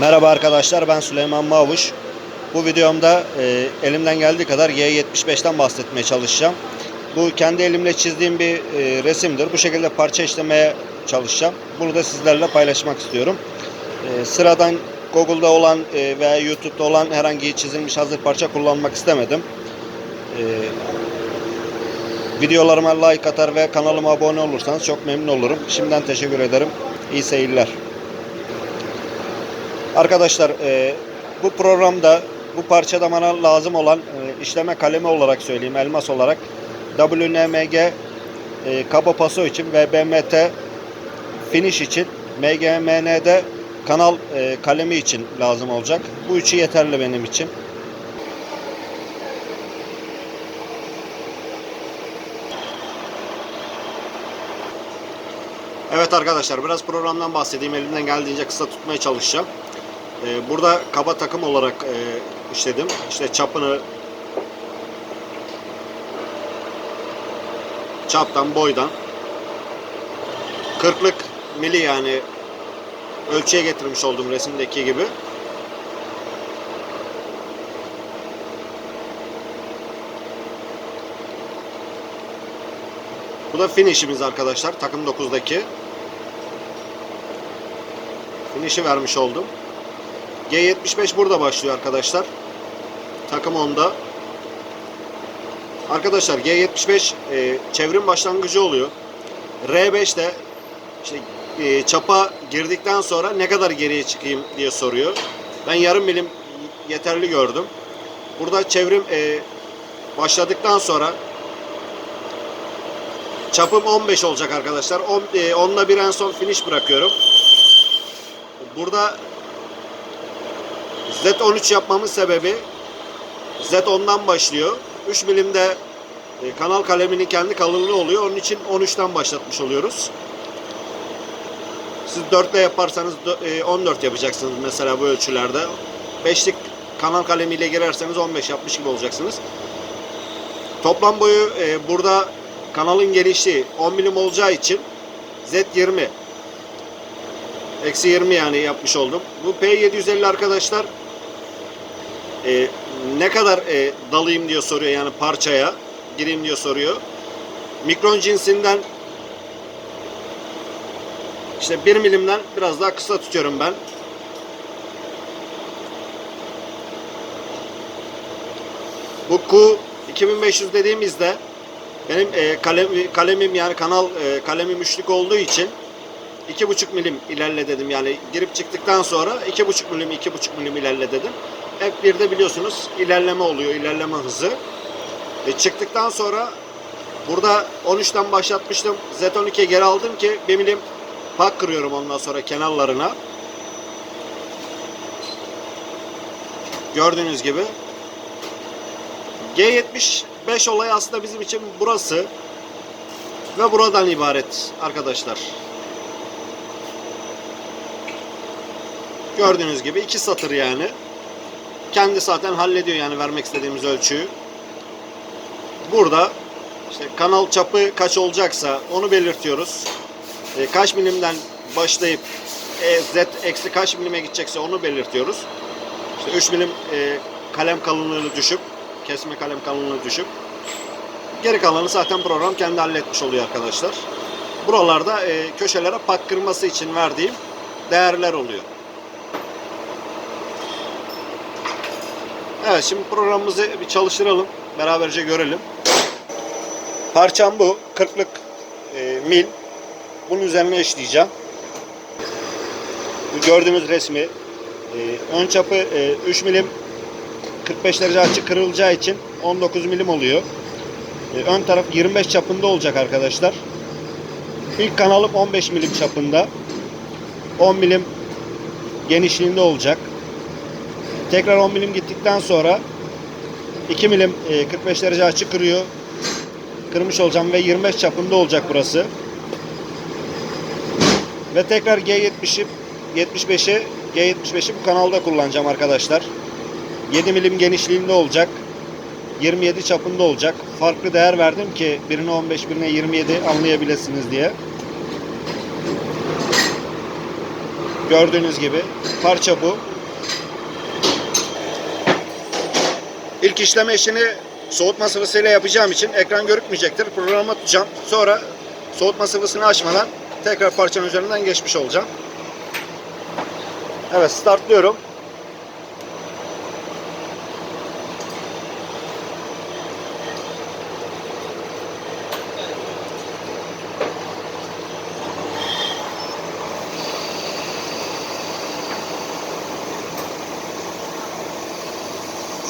Merhaba arkadaşlar ben Süleyman Mavuş. Bu videomda e, elimden geldiği kadar Y75'ten bahsetmeye çalışacağım. Bu kendi elimle çizdiğim bir e, resimdir. Bu şekilde parça işlemeye çalışacağım. Bunu da sizlerle paylaşmak istiyorum. E, sıradan Google'da olan e, veya YouTube'da olan herhangi çizilmiş hazır parça kullanmak istemedim. E, videolarıma like atar ve kanalıma abone olursanız çok memnun olurum. Şimdiden teşekkür ederim. İyi seyirler. Arkadaşlar e, bu programda bu parçada bana lazım olan e, işleme kalemi olarak söyleyeyim elmas olarak WNMG e, kaba paso için ve BMT finish için MGMN'de kanal e, kalemi için lazım olacak. Bu üçü yeterli benim için. Evet arkadaşlar biraz programdan bahsedeyim. Elimden geldiğince kısa tutmaya çalışacağım. Ee, burada kaba takım olarak e, işledim. İşte çapını çaptan boydan 40'lık mili yani ölçüye getirmiş olduğum resimdeki gibi. Bu da finish'imiz arkadaşlar. Takım 9'daki. Finish'i vermiş oldum. G75 burada başlıyor arkadaşlar. Takım 10'da. Arkadaşlar G75 e, çevrim başlangıcı oluyor. R5 de işte e, çapa girdikten sonra ne kadar geriye çıkayım diye soruyor. Ben yarım milim yeterli gördüm. Burada çevrim e, başladıktan sonra çapım 15 olacak arkadaşlar. 10, e, 10'la bir en son finish bırakıyorum. Burada Z13 yapmamın sebebi Z10'dan başlıyor. 3 milimde e, kanal kaleminin kendi kalınlığı oluyor. Onun için 13'ten başlatmış oluyoruz. Siz 4 ile yaparsanız dö- e, 14 yapacaksınız mesela bu ölçülerde. 5'lik kanal kalemiyle girerseniz 15 yapmış gibi olacaksınız. Toplam boyu e, burada kanalın genişliği 10 milim olacağı için Z20 Eksi 20 yani yapmış oldum. Bu P750 arkadaşlar e, ne kadar e, dalayım diyor soruyor yani parçaya gireyim diyor soruyor. Mikron cinsinden işte 1 milimden biraz daha kısa tutuyorum ben. Bu Q 2500 dediğimizde benim e, kalem, kalemim yani kanal e, kalemim üçlük olduğu için 2,5 milim ilerle dedim. Yani girip çıktıktan sonra 2,5 milim 2,5 milim ilerle dedim. Hep bir biliyorsunuz ilerleme oluyor. ilerleme hızı. E, çıktıktan sonra burada 13'ten başlatmıştım. Z12'ye geri aldım ki 1 milim pak kırıyorum ondan sonra kenarlarına. Gördüğünüz gibi. G75 olayı aslında bizim için burası ve buradan ibaret arkadaşlar. Gördüğünüz gibi iki satır yani. Kendi zaten hallediyor yani vermek istediğimiz ölçüyü. Burada işte kanal çapı kaç olacaksa onu belirtiyoruz. E, kaç milimden başlayıp e, z eksi kaç milime gidecekse onu belirtiyoruz. İşte 3 milim e, kalem kalınlığını düşüp kesme kalem kalınlığını düşüp geri kalanı zaten program kendi halletmiş oluyor arkadaşlar. Buralarda e, köşelere pak kırması için verdiğim değerler oluyor. Evet şimdi programımızı bir çalıştıralım. Beraberce görelim. Parçam bu. 40'lık e, mil. Bunun üzerine işleyeceğim. Bu gördüğünüz resmi e, ön çapı e, 3 milim 45 derece açı kırılacağı için 19 milim oluyor. E, ön taraf 25 çapında olacak arkadaşlar. İlk kanalım 15 milim çapında. 10 milim genişliğinde olacak. Tekrar 10 milim gittikten sonra 2 milim e, 45 derece açı kırıyor. Kırmış olacağım ve 25 çapında olacak burası. Ve tekrar G70'i 75'i G75'i bu kanalda kullanacağım arkadaşlar. 7 milim genişliğinde olacak. 27 çapında olacak. Farklı değer verdim ki birine 15 birine 27 anlayabilirsiniz diye. Gördüğünüz gibi parça bu. İlk işleme işini soğutma sıvısıyla yapacağım için ekran görükmeyecektir. Programa tutacağım. Sonra soğutma sıvısını açmadan tekrar parçanın üzerinden geçmiş olacağım. Evet startlıyorum.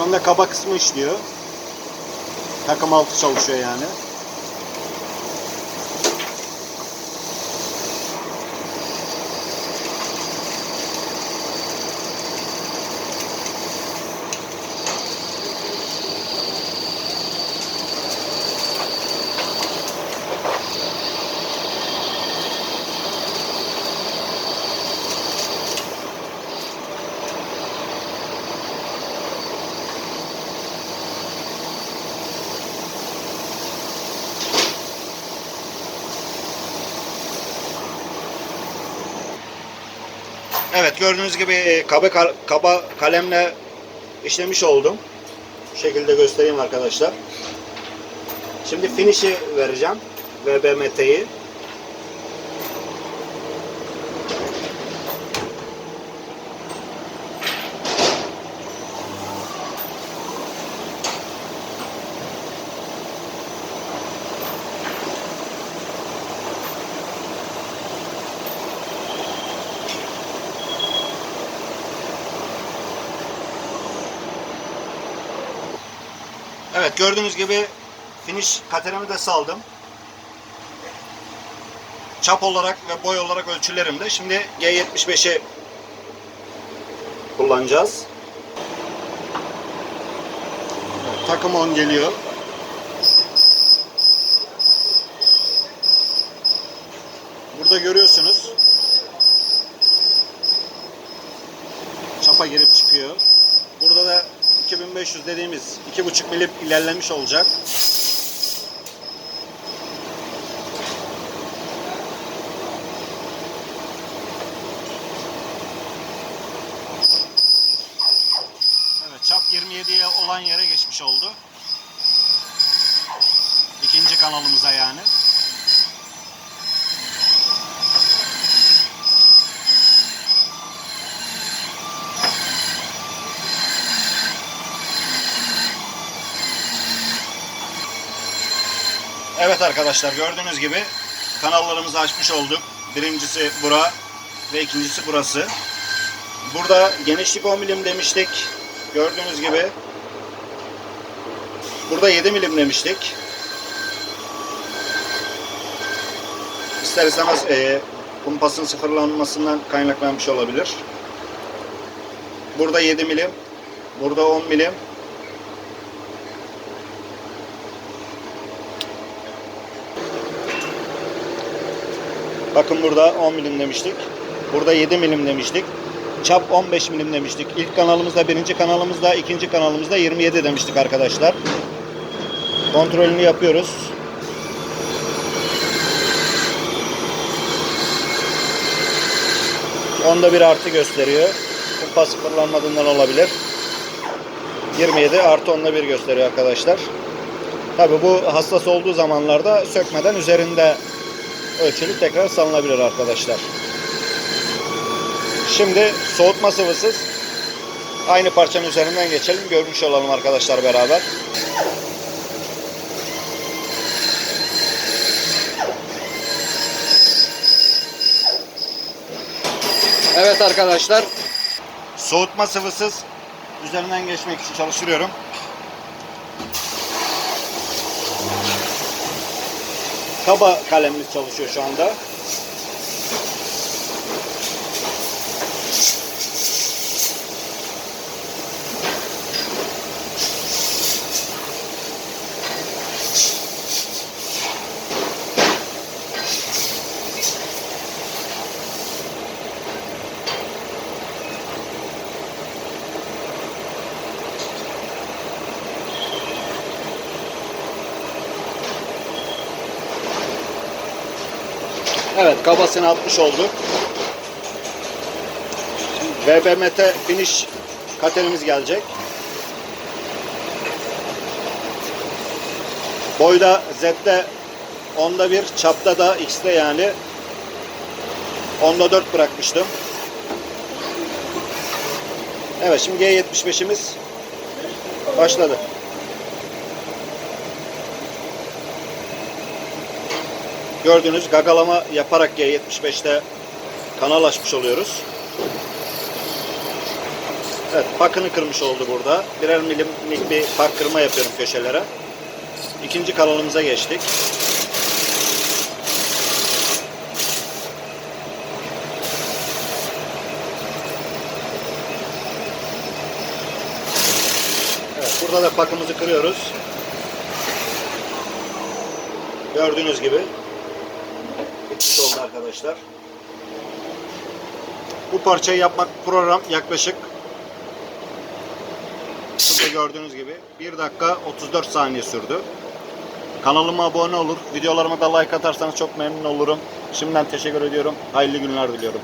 Şu anda kaba kısmı işliyor. Takım altı çalışıyor yani. Evet gördüğünüz gibi kaba, kaba kalemle işlemiş oldum. Bu şekilde göstereyim arkadaşlar. Şimdi finish'i vereceğim. VBMT'yi. Evet gördüğünüz gibi finish katerimi de saldım. Çap olarak ve boy olarak ölçülerimde. Şimdi G75'i kullanacağız. Evet, takım 10 geliyor. Burada görüyorsunuz. Çapa girip çıkıyor. Burada da 2500 dediğimiz 2,5 milim ilerlemiş olacak. Evet çap 27'ye olan yere geçmiş oldu. İkinci kanalımıza yani. Evet arkadaşlar gördüğünüz gibi kanallarımızı açmış olduk. Birincisi bura ve ikincisi burası. Burada genişlik 10 milim demiştik. Gördüğünüz gibi. Burada 7 milim demiştik. İster e, kumpasın sıfırlanmasından kaynaklanmış olabilir. Burada 7 milim. Burada 10 milim. Bakın burada 10 milim demiştik. Burada 7 milim demiştik. Çap 15 milim demiştik. İlk kanalımızda, birinci kanalımızda, ikinci kanalımızda 27 demiştik arkadaşlar. Kontrolünü yapıyoruz. Onda bir artı gösteriyor. Kumpas sıfırlanmadığından olabilir. 27 artı onda bir gösteriyor arkadaşlar. Tabi bu hassas olduğu zamanlarda sökmeden üzerinde ölçülü tekrar salınabilir arkadaşlar. Şimdi soğutma sıvısız aynı parçanın üzerinden geçelim. Görmüş olalım arkadaşlar beraber. Evet arkadaşlar. Soğutma sıvısız üzerinden geçmek için çalıştırıyorum. Kaba kalemimiz çalışıyor şu anda. Evet kabasını atmış olduk. VBMT finish katerimiz gelecek. Boyda Z'de onda bir, çapta da X'te yani onda 4 bırakmıştım. Evet şimdi G75'imiz başladı. Gördüğünüz gagalama yaparak G75'te kanal açmış oluyoruz. Evet pakını kırmış oldu burada. Birer milimlik bir pak kırma yapıyorum köşelere. İkinci kanalımıza geçtik. Evet, burada da pakımızı kırıyoruz. Gördüğünüz gibi bitmiş oldu arkadaşlar. Bu parçayı yapmak program yaklaşık Burada gördüğünüz gibi 1 dakika 34 saniye sürdü. Kanalıma abone olur, videolarıma da like atarsanız çok memnun olurum. Şimdiden teşekkür ediyorum. Hayırlı günler diliyorum.